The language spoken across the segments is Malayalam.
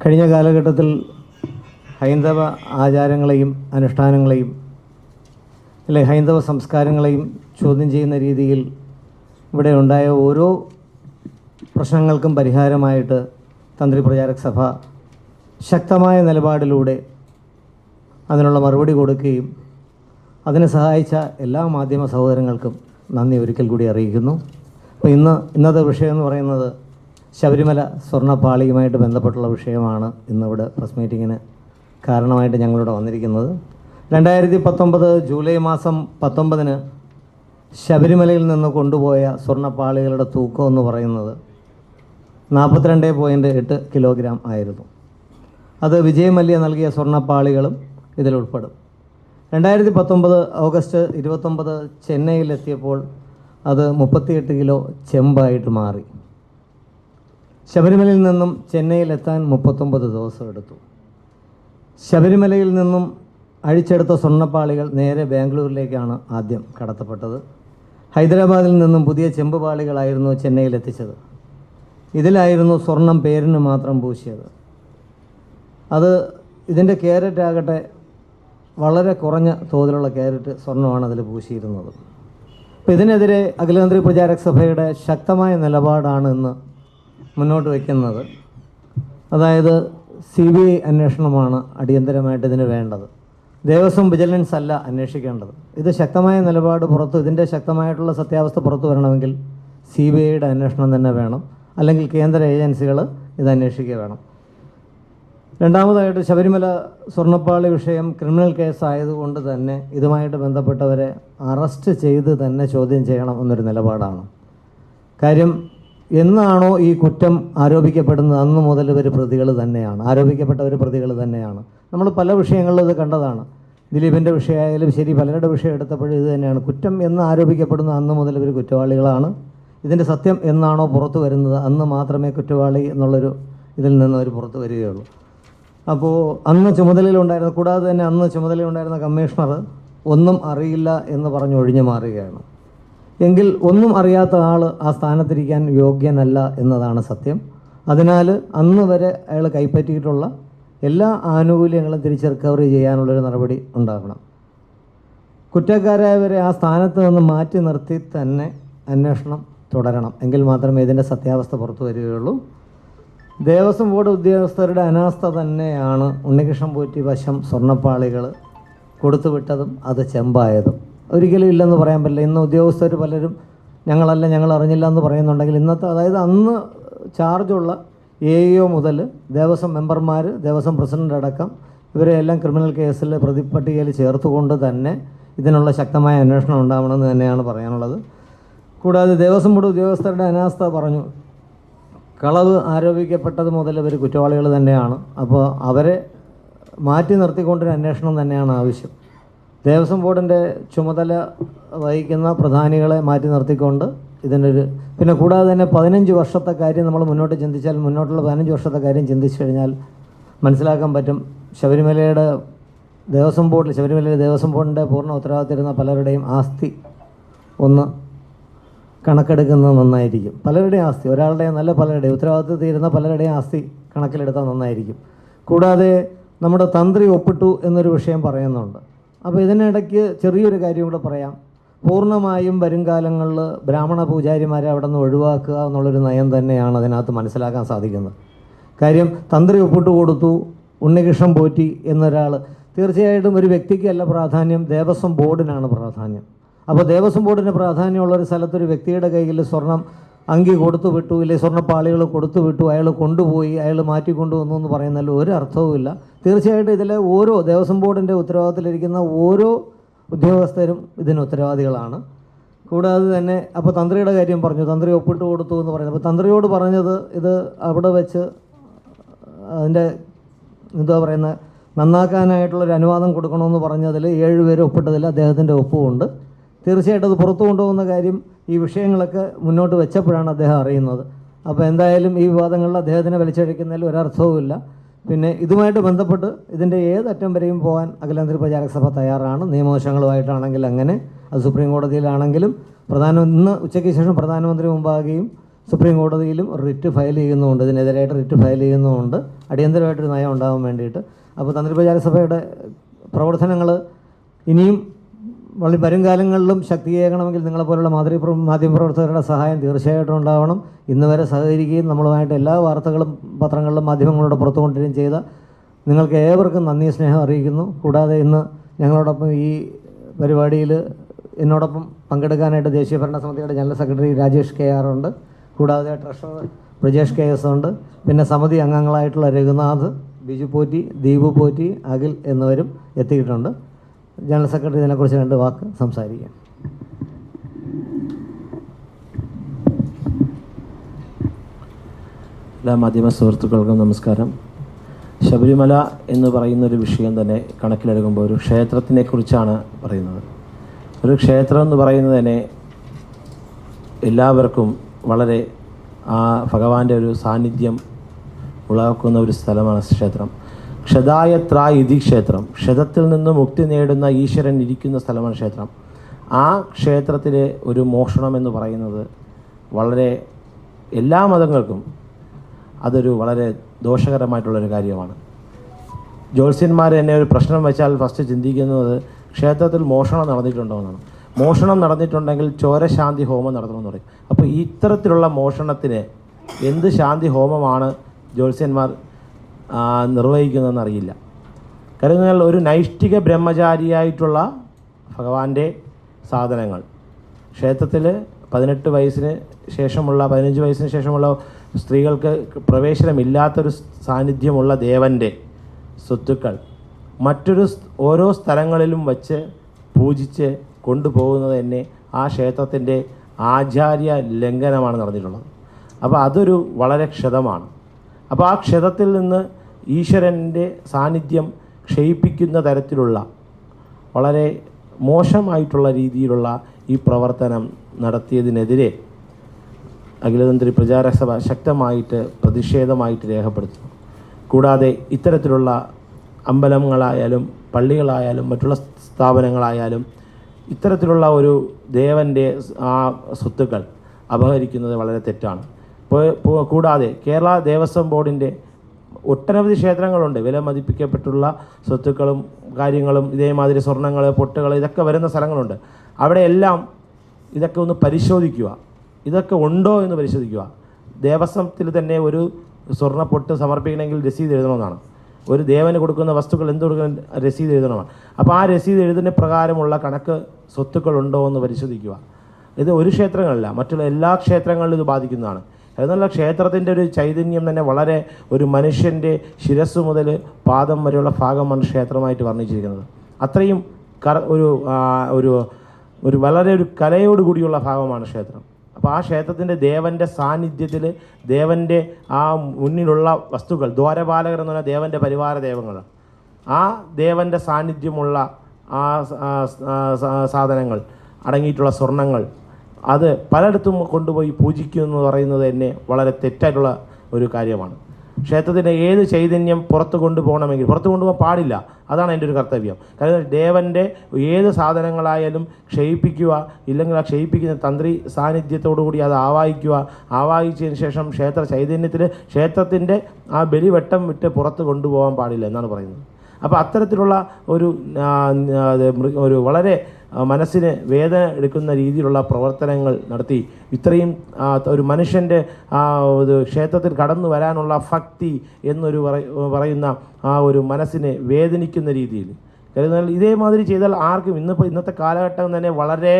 കഴിഞ്ഞ കാലഘട്ടത്തിൽ ഹൈന്ദവ ആചാരങ്ങളെയും അനുഷ്ഠാനങ്ങളെയും അല്ലെ ഹൈന്ദവ സംസ്കാരങ്ങളെയും ചോദ്യം ചെയ്യുന്ന രീതിയിൽ ഇവിടെ ഉണ്ടായ ഓരോ പ്രശ്നങ്ങൾക്കും പരിഹാരമായിട്ട് തന്ത്രി പ്രചാരക സഭ ശക്തമായ നിലപാടിലൂടെ അതിനുള്ള മറുപടി കൊടുക്കുകയും അതിനെ സഹായിച്ച എല്ലാ മാധ്യമ സഹോദരങ്ങൾക്കും നന്ദി ഒരിക്കൽ കൂടി അറിയിക്കുന്നു. അപ്പോൾ ഇന്ന് ഇന്നത്തെ വിഷയം എന്ന് പറയുന്നത് ശബരിമല സ്വർണപ്പാളിയുമായിട്ട് ബന്ധപ്പെട്ടുള്ള വിഷയമാണ് ഇന്നിവിടെ പ്രസ് മീറ്റിങ്ങിന് കാരണമായിട്ട് ഞങ്ങളിവിടെ വന്നിരിക്കുന്നത്. രണ്ടായിരത്തി പത്തൊമ്പത് ജൂലൈ മാസം പത്തൊമ്പതിന് ശബരിമലയിൽ നിന്ന് കൊണ്ടുപോയ സ്വർണപ്പാളികളുടെ തൂക്കം എന്ന് പറയുന്നത് നാൽപ്പത്തിരണ്ട് പോയിന്റ് എട്ട് കിലോഗ്രാം ആയിരുന്നു. അത് വിജയ് മല്യ നൽകിയ സ്വർണപ്പാളികളും ഇതിലുൾപ്പെടും രണ്ടായിരത്തി പത്തൊമ്പത് ഓഗസ്റ്റ് ഇരുപത്തൊമ്പത് ചെന്നൈയിലെത്തിയപ്പോൾ അത് മുപ്പത്തിയെട്ട് കിലോ ചെമ്പായിട്ട് മാറി. ശബരിമലയിൽ നിന്നും ചെന്നൈയിലെത്താൻ മുപ്പത്തൊമ്പത് ദിവസം എടുത്തു. ശബരിമലയിൽ നിന്നും അഴിച്ചെടുത്ത സ്വർണപ്പാളികൾ നേരെ ബാംഗ്ലൂരിലേക്കാണ് ആദ്യം കടത്തപ്പെട്ടത്. ഹൈദരാബാദിൽ നിന്നും പുതിയ ചെമ്പ് പാളികളായിരുന്നു ചെന്നൈയിൽ എത്തിച്ചത് ഇതിലായിരുന്നു സ്വർണം പേരിന് മാത്രം പൂശിയത്. അത് ഇതിന്റെ ക്യാരറ്റ് ആകട്ടെ വളരെ കുറഞ്ഞ തോതിലുള്ള ക്യാരറ്റ് സ്വർണമാണ് അതിൽ പൂശിയിരുന്നത്. അപ്പോൾ ഇതിനെതിരെ അഖിലേന്ത്യാ പ്രചാരക സഭയുടെ ശക്തമായ നിലപാടാണ് ഇന്ന് മുന്നോട്ട് വയ്ക്കുന്നത്. അതായത് സി ബി ഐ അന്വേഷണമാണ് അടിയന്തരമായിട്ട് ഇതിന് വേണ്ടത്. ദേവസ്വം വിജിലൻസ് അല്ല അന്വേഷിക്കേണ്ടത്. ഇത് ശക്തമായ നിലപാട് പുറത്ത് ഇതിന്റെ ശക്തമായിട്ടുള്ള സത്യാവസ്ഥ പുറത്തു വരണമെങ്കിൽ സി ബി ഐയുടെ അന്വേഷണം തന്നെ വേണം. അല്ലെങ്കിൽ കേന്ദ്ര ഏജൻസികൾ ഇത് അന്വേഷിക്കുക വേണം. രണ്ടാമതായിട്ട് ശബരിമല സ്വർണപ്പാളി വിഷയം ക്രിമിനൽ കേസായതുകൊണ്ട് തന്നെ ഇതുമായിട്ട് ബന്ധപ്പെട്ടവരെ അറസ്റ്റ് ചെയ്ത് തന്നെ ചോദ്യം ചെയ്യണം എന്നൊരു നിലപാടാണ്. കാര്യം എന്നാണോ ഈ കുറ്റം ആരോപിക്കപ്പെടുന്നത്? അന്ന് മുതൽ ഇവർ പ്രതികൾ തന്നെയാണ്. ആരോപിക്കപ്പെട്ടവർ പ്രതികൾ തന്നെയാണ്. നമ്മൾ പല വിഷയങ്ങളിലും ഇത് കണ്ടതാണ്. ദിലീപിന്റെ വിഷയമായാലും ശരി പലരുടെ വിഷയം എടുത്തപ്പോഴും ഇത് തന്നെയാണ്. കുറ്റം എന്ന് ആരോപിക്കപ്പെടുന്ന അന്ന് മുതൽ ഇവർ കുറ്റവാളികളാണ്. ഇതിന്റെ സത്യം എന്നാണോ പുറത്തു വരുന്നത്? അന്ന് മാത്രമേ കുറ്റവാളി എന്നുള്ളൊരു ഇതിൽ നിന്ന് അവർ പുറത്തു വരികയുള്ളൂ. അപ്പോൾ അന്ന് ചുമതലയിലുണ്ടായിരുന്ന കൂടാതെ തന്നെ അന്ന് ചുമതലയുണ്ടായിരുന്ന കമ്മീഷണർ ഒന്നും അറിയില്ല എന്ന് പറഞ്ഞ് ഒഴിഞ്ഞു മാറുകയാണ്. എങ്കിൽ ഒന്നും അറിയാത്ത ആൾ ആ സ്ഥാനത്തിരിക്കാൻ യോഗ്യനല്ല എന്നതാണ് സത്യം. അതിനാൽ അന്ന് വരെ അയാൾ കൈപ്പറ്റിയിട്ടുള്ള എല്ലാ ആനുകൂല്യങ്ങളും തിരിച്ച് റിക്കവറി ചെയ്യാനുള്ളൊരു നടപടി ഉണ്ടാകണം. കുറ്റക്കാരായവരെ ആ സ്ഥാനത്ത് നിന്ന് മാറ്റി നിർത്തി തന്നെ അന്വേഷണം തുടരണം. എങ്കിൽ മാത്രമേ ഇതിന്റെ സത്യാവസ്ഥ പുറത്തു വരികയുള്ളൂ. ദേവസ്വം ബോർഡ് ഉദ്യോഗസ്ഥരുടെ അനാസ്ഥ തന്നെയാണ് ഉണ്ണികൃഷ്ണൻ പോറ്റി വശം സ്വർണപ്പാളികൾ കൊടുത്തുവിട്ടതും അത് ചെമ്പായതും. ഒരിക്കലും ഇല്ലെന്ന് പറയാൻ പറ്റില്ല. ഇന്ന് ഉദ്യോഗസ്ഥർ പലരും ഞങ്ങളല്ല ഞങ്ങൾ അറിഞ്ഞില്ല എന്ന് പറയുന്നുണ്ടെങ്കിൽ ഇന്നത്തെ അതായത് അന്ന് ചാർജുള്ള എ ഇഒ മുതൽ ദേവസ്വം മെമ്പർമാർ ദേവസ്വം പ്രസിഡന്റ് അടക്കം ഇവരെ എല്ലാം ക്രിമിനൽ കേസിൽ പ്രതിപട്ടികയിൽ ചേർത്തുകൊണ്ട് തന്നെ ഇതിനുള്ള ശക്തമായ അന്വേഷണം ഉണ്ടാവണമെന്ന് തന്നെയാണ് പറയാനുള്ളത്. കൂടാതെ ദേവസ്വം ബോർഡ് ഉദ്യോഗസ്ഥരുടെ അനാസ്ഥ പറഞ്ഞു. കളവ് ആരോപിക്കപ്പെട്ടത് മുതൽ ഇവർ കുറ്റവാളികൾ തന്നെയാണ്. അപ്പോൾ അവരെ മാറ്റി നിർത്തിക്കൊണ്ടൊരു അന്വേഷണം തന്നെയാണ് ആവശ്യം. ദേവസ്വം ബോർഡിന്റെ ചുമതല വഹിക്കുന്ന പ്രധാനികളെ മാറ്റി നിർത്തിക്കൊണ്ട് ഇതിനൊരു പിന്നെ കൂടാതെ തന്നെ പതിനഞ്ച് വർഷത്തെ കാര്യം നമ്മൾ മുന്നോട്ട് ചിന്തിച്ചാൽ മുന്നോട്ടുള്ള പതിനഞ്ച് വർഷത്തെ കാര്യം ചിന്തിച്ചു കഴിഞ്ഞാൽ മനസ്സിലാക്കാൻ പറ്റും. ശബരിമലയുടെ ദേവസ്വം ബോർഡിൽ ശബരിമലയിലെ ദേവസ്വം ബോർഡിന്റെ പൂർണ ഉത്തരവാദിത്തരുന്ന പലരുടെയും ആസ്തി ഒന്ന് കണക്കെടുക്കുന്നത് നന്നായിരിക്കും. പലരുടെയും ആസ്തി ഒരാളുടെ നല്ല പലരുടെയും ഉത്തരവാദിത്വം തീരുന്ന പലരുടെയും ആസ്തി കണക്കിലെടുത്താൽ നന്നായിരിക്കും. കൂടാതെ നമ്മുടെ തന്ത്രി ഒപ്പിട്ടു എന്നൊരു വിഷയം പറയുന്നുണ്ട്. അപ്പോൾ ഇതിനിടയ്ക്ക് ചെറിയൊരു കാര്യം കൂടെ പറയാം. പൂർണമായും വരും കാലങ്ങളിൽ ബ്രാഹ്മണ പൂജാരിമാരെ അവിടെ നിന്ന് ഒഴിവാക്കുക എന്നുള്ളൊരു നയം തന്നെയാണ് അതിനകത്ത് മനസ്സിലാക്കാൻ സാധിക്കുന്നത്. കാര്യം തന്ത്രി ഒപ്പിട്ട് കൊടുത്തു ഉണ്ണികൃഷ്ണൻ പോറ്റി എന്നൊരാൾ തീർച്ചയായിട്ടും ഒരു വ്യക്തിക്കല്ല പ്രാധാന്യം ദേവസ്വം ബോർഡിനാണ് പ്രാധാന്യം. അപ്പോൾ ദേവസ്വം ബോർഡിന് പ്രാധാന്യമുള്ള ഒരു സ്ഥലത്ത് ഒരു വ്യക്തിയുടെ കയ്യിൽ സ്വർണം അങ്കി കൊടുത്തു വിട്ടു ഇല്ലെ സ്വർണപ്പാളികൾ കൊടുത്തു വിട്ടു അയാൾ കൊണ്ടുപോയി അയാൾ മാറ്റിക്കൊണ്ടുവന്നു എന്ന് പറയുന്നതിൽ ഒരു അർത്ഥവുമില്ല തീർച്ചയായിട്ടും ഇതിലെ ഓരോ ദേവസ്വം ബോർഡിന്റെ ഉത്തരവാദിത്തത്തിലിരിക്കുന്ന ഓരോ ഉദ്യോഗസ്ഥരും ഇതിന് ഉത്തരവാദികളാണ്. കൂടാതെ തന്നെ അപ്പോൾ തന്ത്രിയുടെ കാര്യം പറഞ്ഞു തന്ത്രി ഒപ്പിട്ട് കൊടുത്തു എന്ന് പറയുന്നത്. അപ്പോൾ തന്ത്രിയോട് പറഞ്ഞത് ഇത് അവിടെ വെച്ച് അതിന്റെ എന്താ പറയുന്നത് നന്നാക്കാനായിട്ടുള്ളൊരു അനുവാദം കൊടുക്കണമെന്ന് പറഞ്ഞതിൽ ഏഴുപേര് ഒപ്പിട്ടതിൽ അദ്ദേഹത്തിന്റെ ഒപ്പുമുണ്ട്. തീർച്ചയായിട്ടും അത് പുറത്തു കൊണ്ടുപോകുന്ന കാര്യം ഈ വിഷയങ്ങളൊക്കെ മുന്നോട്ട് വെച്ചപ്പോഴാണ് അദ്ദേഹം അറിയുന്നത്. അപ്പോൾ എന്തായാലും ഈ വിവാദങ്ങളിൽ അദ്ദേഹത്തിനെ വലിച്ചഴിക്കുന്നതിൽ ഒരർത്ഥവുമില്ല. പിന്നെ ഇതുമായിട്ട് ബന്ധപ്പെട്ട് ഇതിന്റെ ഏതറ്റം വരെയും പോകാൻ അഖിലേന്ത്യാ പ്രചാരക സഭ തയ്യാറാണ്. നിയമവശങ്ങളുമായിട്ടാണെങ്കിൽ അങ്ങനെ അത് സുപ്രീം കോടതിയിലാണെങ്കിലും പ്രധാന ഇന്ന് ഉച്ചയ്ക്ക് ശേഷം പ്രധാനമന്ത്രി മുമ്പാകുകയും സുപ്രീം കോടതിയിലും റിറ്റ് ഫയൽ ചെയ്യുന്നുമുണ്ട്. ഇതിനെതിരായിട്ട് റിറ്റ് ഫയൽ ചെയ്യുന്നുമുണ്ട്. അടിയന്തരമായിട്ടൊരു നയം ഉണ്ടാകാൻ വേണ്ടിയിട്ട്. അപ്പോൾ തന്ത്രി സഭയുടെ പ്രവർത്തനങ്ങൾ ഇനിയും വളി വരും കാലങ്ങളിലും ശക്തീകരിക്കണമെങ്കിൽ നിങ്ങളെപ്പോലുള്ള മാതൃ മാധ്യമപ്രവർത്തകരുടെ സഹായം തീർച്ചയായിട്ടും ഉണ്ടാവണം. ഇന്ന് വരെ സഹകരിക്കുകയും നമ്മളുമായിട്ട് എല്ലാ വാർത്തകളും പത്രങ്ങളിലും മാധ്യമങ്ങളിലൂടെ പുറത്തു കൊണ്ടുവരികയും ചെയ്ത നിങ്ങൾക്ക് ഏവർക്കും നന്ദി സ്നേഹം അറിയിക്കുന്നു. കൂടാതെ ഇന്ന് ഞങ്ങളോടൊപ്പം ഈ പരിപാടിയിൽ എന്നോടൊപ്പം പങ്കെടുക്കാനായിട്ട് ദേശീയ ഭരണ സമിതിയുടെ general secretary Rajesh K R ഉണ്ട്. കൂടാതെ ട്രഷറർ ബ്രജേഷ് കെ എസ് ഉണ്ട്. പിന്നെ സമിതി അംഗങ്ങളായിട്ടുള്ള രഘുനാഥ് ബിജു പോറ്റി ദീപു പോറ്റി അഖിൽ എന്നിവരും എത്തിയിട്ടുണ്ട്. ജനറൽ സെക്രട്ടറി ഇതിനെക്കുറിച്ച് രണ്ട് വാക്ക് സംസാരിക്കാം. എല്ലാ മാധ്യമ സുഹൃത്തുക്കൾക്കും നമസ്കാരം. ശബരിമല എന്ന് പറയുന്ന ഒരു വിഷയം തന്നെ കണക്കിലെടുക്കുമ്പോൾ ഒരു ക്ഷേത്രത്തിനെ കുറിച്ചാണ് പറയുന്നത്. ഒരു ക്ഷേത്രം എന്ന് പറയുന്നത് തന്നെ എല്ലാവർക്കും വളരെ ആ ഭഗവാന്റെ ഒരു സാന്നിധ്യം ഉളവാക്കുന്ന ഒരു സ്ഥലമാണ് ക്ഷേത്രം. ക്ഷതായത്ര ഇതി ക്ഷേത്രം. ക്ഷതത്തിൽ നിന്ന് മുക്തി നേടുന്ന ഈശ്വരൻ ഇരിക്കുന്ന സ്ഥലമാണ് ക്ഷേത്രം. ആ ക്ഷേത്രത്തിലെ ഒരു മോഷണം എന്ന് പറയുന്നത് വളരെ എല്ലാ മതങ്ങൾക്കും അതൊരു വളരെ ദോഷകരമായിട്ടുള്ളൊരു കാര്യമാണ്. ജ്യോത്സ്യന്മാർ എന്നെ ഒരു പ്രശ്നം വെച്ചാൽ ഫസ്റ്റ് ചിന്തിക്കുന്നത് ക്ഷേത്രത്തിൽ മോഷണം നടന്നിട്ടുണ്ടോ എന്നാണ്. മോഷണം നടന്നിട്ടുണ്ടെങ്കിൽ ചോരശാന്തി ഹോമം നടത്തണമെന്ന് പറയും. അപ്പോൾ ഇത്തരത്തിലുള്ള മോഷണത്തിന് എന്ത് ശാന്തി ഹോമമാണ് ജ്യോത്സ്യന്മാർ ആ, നിർവഹിക്കുന്നതെന്ന് അറിയില്ല കരുതുന്നാൽ ഒരു നൈഷ്ഠിക ബ്രഹ്മചാരിയായിട്ടുള്ള ഭഗവാന്റെ സാധനങ്ങൾ. ക്ഷേത്രത്തിൽ പതിനെട്ട് വയസ്സിന് ശേഷമുള്ള പതിനഞ്ച് വയസ്സിന് ശേഷമുള്ള സ്ത്രീകൾക്ക് പ്രവേശനമില്ലാത്തൊരു സാന്നിധ്യമുള്ള ദേവന്റെ സ്വത്തുക്കൾ മറ്റൊരു ഓരോ സ്ഥലങ്ങളിലും വച്ച് പൂജിച്ച് കൊണ്ടുപോകുന്നത് തന്നെ ആ ക്ഷേത്രത്തിന്റെ ആചാര്യ ലംഘനമാണ് നടന്നിട്ടുള്ളത്. അപ്പോൾ അതൊരു വളരെ ക്ഷതമാണ്. അപ്പോൾ ആ ക്ഷതത്തിൽ നിന്ന് ഈശ്വരന്റെ സാന്നിധ്യം ക്ഷയിപ്പിക്കുന്ന തരത്തിലുള്ള വളരെ മോശമായിട്ടുള്ള രീതിയിലുള്ള ഈ പ്രവർത്തനം നടത്തിയതിനെതിരെ അഖിലതന്ത്രി പ്രചാരസഭ ശക്തമായിട്ട് പ്രതിഷേധമായിട്ട് രേഖപ്പെടുത്തുന്നു കൂടാതെ ഇത്തരത്തിലുള്ള അമ്പലങ്ങളായാലും പള്ളികളായാലും മറ്റുള്ള സ്ഥാപനങ്ങളായാലും ഇത്തരത്തിലുള്ള ഒരു ദേവന്റെ ആ സ്വത്തുക്കൾ അപഹരിക്കുന്നത് വളരെ തെറ്റാണ്. കൂടാതെ കേരള ദേവസ്വം ബോർഡിന്റെ ഒട്ടനവധി ക്ഷേത്രങ്ങളുണ്ട്. വില മതിപ്പിക്കപ്പെട്ടുള്ള സ്വത്തുക്കളും കാര്യങ്ങളും ഇതേമാതിരി സ്വർണങ്ങൾ പൊട്ടുകൾ ഇതൊക്കെ വരുന്ന സ്ഥലങ്ങളുണ്ട്. അവിടെയെല്ലാം ഇതൊക്കെ ഒന്ന് പരിശോധിക്കുക. ഇതൊക്കെ ഉണ്ടോ എന്ന് പരിശോധിക്കുക. ദേവസ്വത്തിൽ തന്നെ ഒരു സ്വർണ പൊട്ട് സമർപ്പിക്കണമെങ്കിൽ രസീത് എഴുതണമെന്നാണ്. ഒരു ദേവന് കൊടുക്കുന്ന വസ്തുക്കൾ എന്ത് കൊടുക്കുന്ന രസീത് എഴുതണമാണ് അപ്പോൾ ആ രസീത് എഴുതുന്ന പ്രകാരമുള്ള കണക്ക് സ്വത്തുക്കളുണ്ടോ എന്ന് പരിശോധിക്കുക. ഇത് ഒരു ക്ഷേത്രങ്ങളല്ല മറ്റുള്ള എല്ലാ ക്ഷേത്രങ്ങളിലും ഇത് ബാധിക്കുന്നതാണ്. എന്നുള്ള ക്ഷേത്രത്തിന്റെ ഒരു ചൈതന്യം തന്നെ വളരെ ഒരു മനുഷ്യന്റെ ശിരസ് മുതൽ പാദം വരെയുള്ള ഭാഗമാണ് ക്ഷേത്രമായിട്ട് വർണിച്ചിരിക്കുന്നത്. അത്രയും കറ ഒരു ഒരു ഒരു വളരെ ഒരു കലയോട് കൂടിയുള്ള ഭാഗമാണ് ക്ഷേത്രം. അപ്പോൾ ആ ക്ഷേത്രത്തിന്റെ ദേവന്റെ സാന്നിധ്യത്തിൽ ദേവന്റെ ആ മുന്നിലുള്ള വസ്തുക്കൾ ദ്വാരപാലകർ എന്ന് പറഞ്ഞാൽ ദേവന്റെ പരിവാര ദേവങ്ങളാണ് ആ ദേവന്റെ സാന്നിധ്യമുള്ള ആ സാധനങ്ങൾ അടങ്ങിയിട്ടുള്ള സ്വർണങ്ങൾ അത് പലയിടത്തും കൊണ്ടുപോയി പൂജിക്കൂ എന്ന് പറയുന്നത് തന്നെ വളരെ തെറ്റായിട്ടുള്ള ഒരു കാര്യമാണ്. ക്ഷേത്രത്തിന്റെ ഏത് ചൈതന്യം പുറത്ത് കൊണ്ടുപോകണമെങ്കിൽ പുറത്ത് കൊണ്ടുപോകാൻ പാടില്ല. അതാണ് എന്റെ ഒരു കർത്തവ്യം. കാരണം ദേവന്റെ ഏത് സാധനങ്ങളായാലും ക്ഷയിപ്പിക്കുക ഇല്ലെങ്കിൽ ആ ക്ഷയിപ്പിക്കുന്ന തന്ത്രി സാന്നിധ്യത്തോടു കൂടി അത് ആവാഹിക്കുക ആവാഹിച്ചതിന് ശേഷം ക്ഷേത്ര ചൈതന്യത്തിൽ ക്ഷേത്രത്തിന്റെ ആ ബലിവെട്ടം വിട്ട് പുറത്ത് കൊണ്ടുപോകാൻ പാടില്ല എന്നാണ് പറയുന്നത്. അപ്പോൾ അത്തരത്തിലുള്ള ഒരു ഒരു വളരെ മനസ്സിന് വേദന എടുക്കുന്ന രീതിയിലുള്ള പ്രവർത്തനങ്ങൾ നടത്തി. ഇത്രയും ഒരു മനുഷ്യന്റെ ക്ഷേത്രത്തിൽ കടന്നു വരാനുള്ള ഭക്തി എന്നൊരു പറയുന്ന ആ ഒരു മനസ്സിനെ വേദനിക്കുന്ന രീതിയിൽ. കരുതുന്നാൽ ഇതേമാതിരി ചെയ്താൽ ആർക്കും ഇന്നിപ്പോൾ ഇന്നത്തെ കാലഘട്ടം തന്നെ വളരെ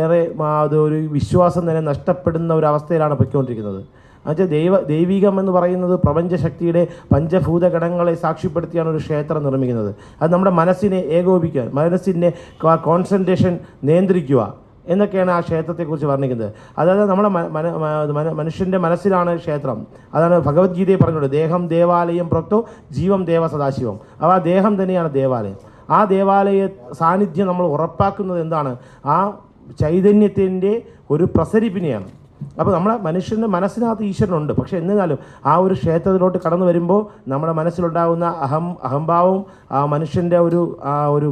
ഏറെ അത് ഒരു വിശ്വാസം തന്നെ നഷ്ടപ്പെടുന്ന ഒരു അവസ്ഥയിലാണ് പൊയ്ക്കൊണ്ടിരിക്കുന്നത്. എന്നുവെച്ചാൽ ദൈവ ദൈവികം എന്ന് പറയുന്നത് പ്രപഞ്ചശക്തിയുടെ പഞ്ചഭൂത ഘടകങ്ങളെ സാക്ഷ്യപ്പെടുത്തിയാണ് ഒരു ക്ഷേത്രം നിർമ്മിക്കുന്നത്. അത് നമ്മുടെ മനസ്സിനെ ഏകോപിക്കാൻ മനസ്സിന്റെ കോൺസെൻട്രേഷൻ നിയന്ത്രിക്കുക എന്നൊക്കെയാണ് ആ ക്ഷേത്രത്തെക്കുറിച്ച് വർണിക്കുന്നത്. അതായത് നമ്മുടെ മനുഷ്യന്റെ മനസ്സിലാണ് ക്ഷേത്രം. അതാണ് ഭഗവത്ഗീതയെ പറഞ്ഞത് ദേഹം ദേവാലയം പ്രൊക്തോ ജീവം ദേവ സദാശിവം. അപ്പോൾ ആ ദേഹം തന്നെയാണ് ദേവാലയം. ആ ദേവാലയ സാന്നിധ്യം നമ്മൾ ഉറപ്പാക്കുന്നത് എന്താണ്? ആ ചൈതന്യത്തിന്റെ ഒരു പ്രസരിപ്പിനെയാണ്. അപ്പോൾ നമ്മളെ മനുഷ്യന്റെ മനസ്സിനകത്ത് ഈശ്വരനുണ്ട്. പക്ഷേ എന്നിരുന്നാലും ആ ഒരു ക്ഷേത്രത്തിലോട്ട് കടന്നു വരുമ്പോൾ നമ്മുടെ മനസ്സിലുണ്ടാകുന്ന അഹം അഹംഭാവവും ആ മനുഷ്യന്റെ ഒരു ആ ഒരു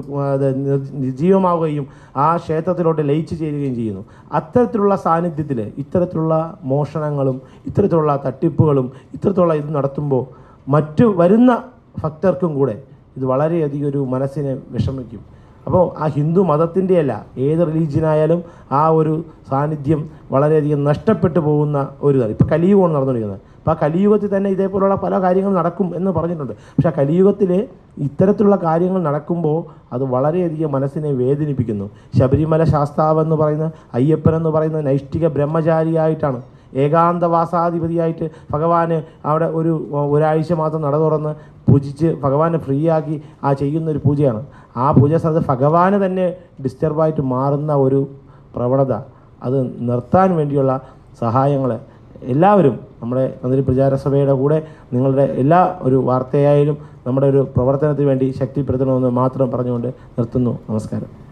നിർജീവമാവുകയും ആ ക്ഷേത്രത്തിലോട്ട് ലയിച്ചു ചേരുകയും ചെയ്യുന്നു. അത്തരത്തിലുള്ള സാന്നിധ്യത്തിൽ ഇത്തരത്തിലുള്ള മോഷണങ്ങളും ഇത്തരത്തിലുള്ള തട്ടിപ്പുകളും ഇത്തരത്തിലുള്ള ഇത് നടത്തുമ്പോൾ മറ്റു വരുന്ന ഭക്തർക്കും കൂടെ ഇത് വളരെയധികം ഒരു മനസ്സിനെ വിഷമിക്കും. അപ്പോൾ ആ ഹിന്ദു മതത്തിന്റെയല്ല ഏത് റിലീജിയനായാലും ആ ഒരു സാന്നിധ്യം വളരെയധികം നഷ്ടപ്പെട്ടു പോകുന്ന ഒരു ഇതാണ് ഇപ്പോൾ കലിയുഗമാണ് നടന്നുകൊണ്ടിരിക്കുന്നത്. അപ്പോൾ ആ കലിയുഗത്തിൽ തന്നെ ഇതേപോലുള്ള പല കാര്യങ്ങളും നടക്കും എന്ന് പറഞ്ഞിട്ടുണ്ട്. പക്ഷേ ആ കലിയുഗത്തിൽ ഇത്തരത്തിലുള്ള കാര്യങ്ങൾ നടക്കുമ്പോൾ അത് വളരെയധികം മനസ്സിനെ വേദനിപ്പിക്കുന്നു. ശബരിമല ശാസ്താവ് എന്ന് പറയുന്ന അയ്യപ്പൻ എന്ന് പറയുന്ന നൈഷ്ഠിക ബ്രഹ്മചാരിയായിട്ടാണ് ഏകാന്തവാസാധിപതിയായിട്ട് ഭഗവാന് അവിടെ ഒരു ഒരാഴ്ച മാത്രം നട തുറന്ന് പൂജിച്ച് ഭഗവാനെ ഫ്രീ ആക്കി ആ ചെയ്യുന്ന ഒരു പൂജയാണ്. ആ പൂജ സ്ഥലത്ത് ഭഗവാന് തന്നെ ഡിസ്റ്റർബായിട്ട് മാറുന്ന ഒരു പ്രവണത. അത് നിർത്താൻ വേണ്ടിയുള്ള സഹായങ്ങൾ എല്ലാവരും നമ്മുടെ മന്ത്രി പ്രചാരസഭയുടെ കൂടെ നിങ്ങളുടെ എല്ലാ ഒരു വാർത്തയായാലും നമ്മുടെ ഒരു പ്രവർത്തനത്തിന് വേണ്ടി ശക്തിപ്പെടുത്തണമെന്ന് മാത്രം പറഞ്ഞുകൊണ്ട് നിർത്തുന്നു. നമസ്കാരം.